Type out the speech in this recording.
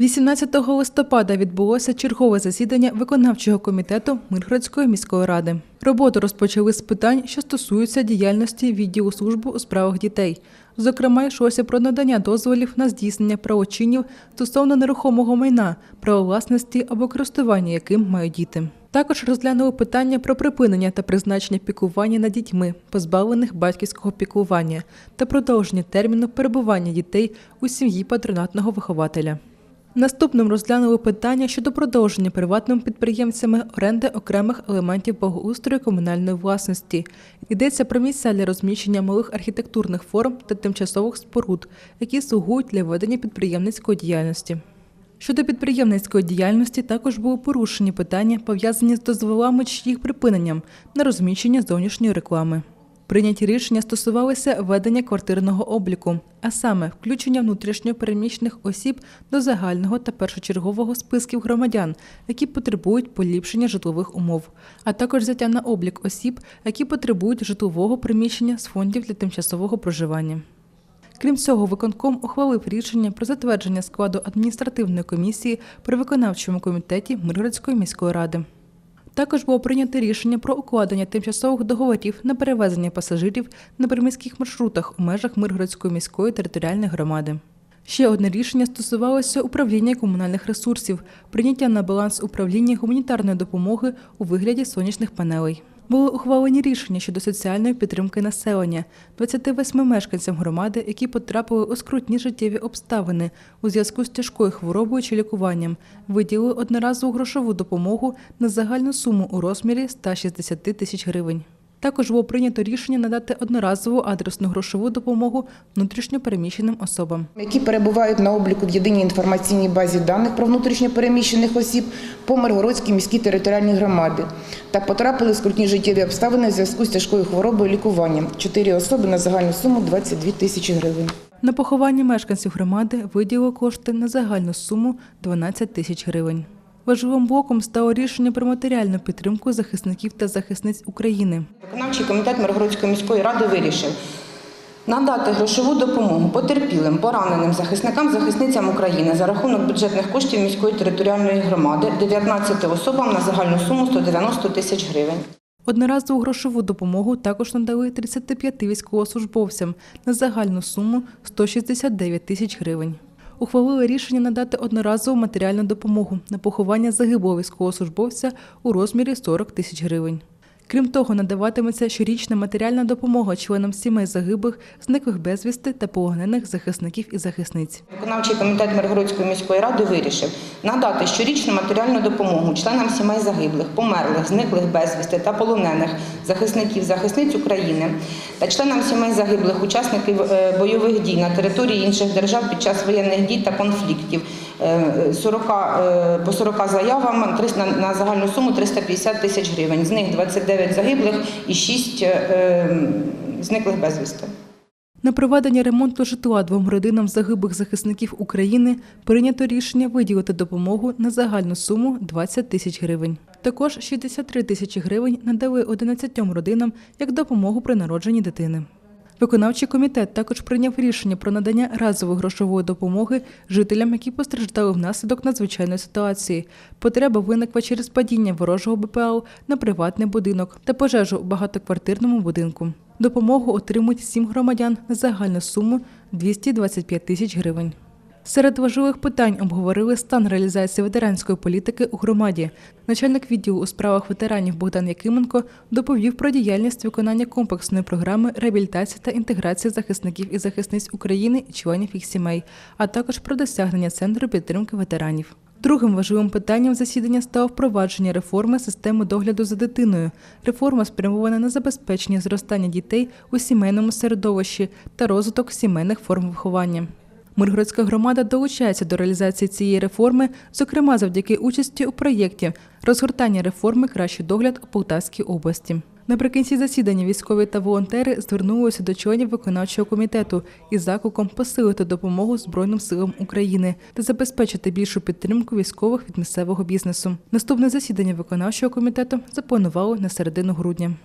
18 листопада відбулося чергове засідання виконавчого комітету Миргородської міської ради. Роботу розпочали з питань, що стосуються діяльності відділу служби у справах дітей. Зокрема, йшлося про надання дозволів на здійснення правочинів стосовно нерухомого майна, право власності або користування яким мають діти. Також розглянули питання про припинення та призначення піклування над дітьми, позбавлених батьківського піклування, та продовження терміну перебування дітей у сім'ї патронатного вихователя. Наступним розглянули питання щодо продовження приватними підприємцями оренди окремих елементів благоустрою комунальної власності. Йдеться про місця для розміщення малих архітектурних форм та тимчасових споруд, які слугують для ведення підприємницької діяльності. Щодо підприємницької діяльності також були порушені питання, пов'язані з дозволами чи їх припиненням на розміщення зовнішньої реклами. Прийняті рішення стосувалися ведення квартирного обліку, а саме включення внутрішньо переміщених осіб до загального та першочергового списків громадян, які потребують поліпшення житлових умов, а також взяття на облік осіб, які потребують житлового приміщення з фондів для тимчасового проживання. Крім цього, виконком ухвалив рішення про затвердження складу адміністративної комісії при виконавчому комітеті Миргородської міської ради. Також було прийнято рішення про укладення тимчасових договорів на перевезення пасажирів на приміських маршрутах у межах Миргородської міської територіальної громади. Ще одне рішення стосувалося управління комунальних ресурсів, прийняття на баланс управління гуманітарної допомоги у вигляді сонячних панелей. Були ухвалені рішення щодо соціальної підтримки населення 28 мешканцям громади, які потрапили у скрутні життєві обставини у зв'язку з тяжкою хворобою чи лікуванням. Виділили одноразову грошову допомогу на загальну суму у розмірі 160 тисяч гривень. Також було прийнято рішення надати одноразову адресну грошову допомогу внутрішньо переміщеним особам. які перебувають на обліку в єдиній інформаційній базі даних про внутрішньо переміщених осіб по Миргородській міській територіальній громаді та потрапили в скрутні життєві обставини в зв'язку з тяжкою хворобою лікуванням. Чотири особи на загальну суму 22 тисячі гривень. На поховання мешканців громади виділили кошти на загальну суму 12 тисяч гривень. Важливим блоком стало рішення про матеріальну підтримку захисників та захисниць України. Виконавчий комітет Миргородської міської ради вирішив надати грошову допомогу потерпілим, пораненим захисникам, захисницям України за рахунок бюджетних коштів міської територіальної громади 19 особам на загальну суму 190 тисяч гривень. Одноразову грошову допомогу також надали 35 військовослужбовцям на загальну суму 169 тисяч гривень. Ухвалили рішення надати одноразову матеріальну допомогу на поховання загиблого військовослужбовця у розмірі 40 тисяч гривень. Крім того, надаватиметься щорічна матеріальна допомога членам сімей загиблих, зниклих безвісти та полонених захисників і захисниць. Виконавчий комітет Миргородської міської ради вирішив надати щорічну матеріальну допомогу членам сімей загиблих, померлих, зниклих безвісти та полонених захисників, захисниць України та членам сімей загиблих, учасників е, бойових дій на території інших держав під час воєнних дій та конфліктів. Е, 40, е, по 40 заявам на загальну суму 350 тисяч гривень. З них 29 загиблих і 6 зниклих безвісти. На проведення ремонту житла двом родинам загиблих захисників України прийнято рішення виділити допомогу на загальну суму 20 тисяч гривень. Також 63 тисячі гривень надали 11 родинам як допомогу при народженні дитини. Виконавчий комітет також прийняв рішення про надання разової грошової допомоги жителям, які постраждали внаслідок надзвичайної ситуації. Потреба виникла через падіння ворожого БПЛ на приватний будинок та пожежу у багатоквартирному будинку. Допомогу отримують сім громадян на загальну суму 225 тисяч гривень. Серед важливих питань обговорили стан реалізації ветеранської політики у громаді. Начальник відділу у справах ветеранів Богдан Якименко доповів про діяльність виконання комплексної програми реабілітації та інтеграції захисників і захисниць України і членів їх сімей, а також про досягнення центру підтримки ветеранів. Другим важливим питанням засідання стало впровадження реформи системи догляду за дитиною. Реформа спрямована на забезпечення зростання дітей у сімейному середовищі та розвиток сімейних форм виховання. Миргородська громада долучається до реалізації цієї реформи, зокрема завдяки участі у проєкті розгортання реформи Кращий догляд у Полтавській області. Наприкінці засідання військові та волонтери звернулися до членів виконавчого комітету із закликом посилити допомогу Збройним силам України та забезпечити більшу підтримку військових від місцевого бізнесу. Наступне засідання виконавчого комітету запланували на середину грудня.